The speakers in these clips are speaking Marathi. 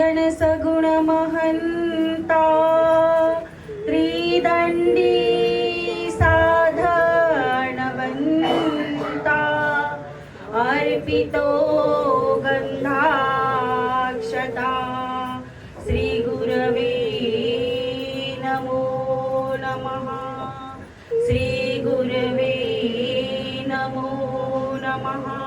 नारायण सगुण महंता त्रिदंडी साधनवंता अर्पितो गंधाक्षता श्रीगुरवे नमो नमः। श्रीगुरवे नमो नमः।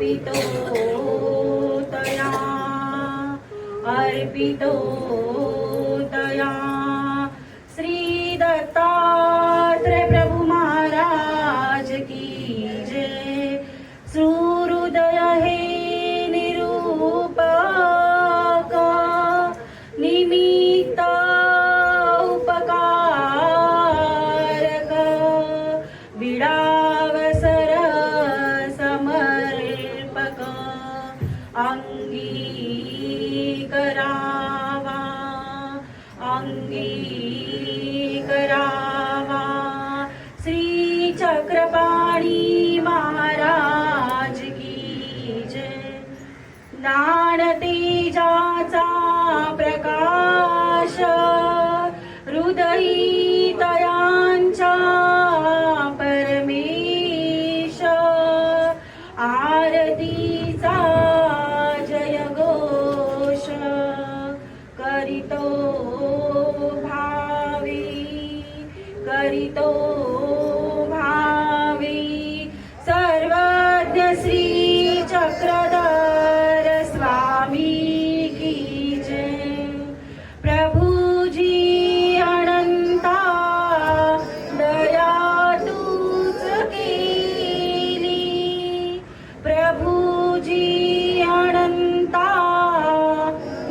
अर्पितो तया अर्पितो तया। श्री दत्तात्रय प्रभु महाराज की जय। सुहृदय हे निरूपका निमिता उपकारक। विडावसर अंगीकरावा श्री चक्रपाणी महाराज की जय. दान तेजाचा प्रकाश हृदयी तयांच्या परमेश. आरतीचा तो भावी सर्वज्ञ श्री चक्रधर स्वामी की जय। प्रभुजी अनंता दया तूच प्रभु जी अनंता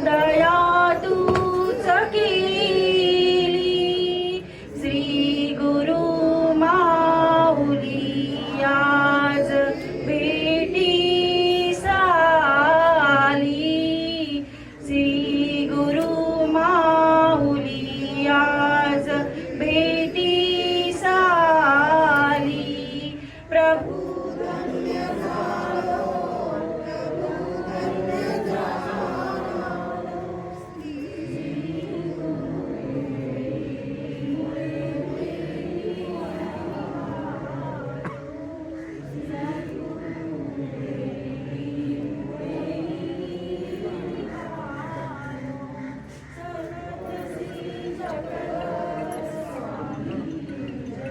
दया तूच केली।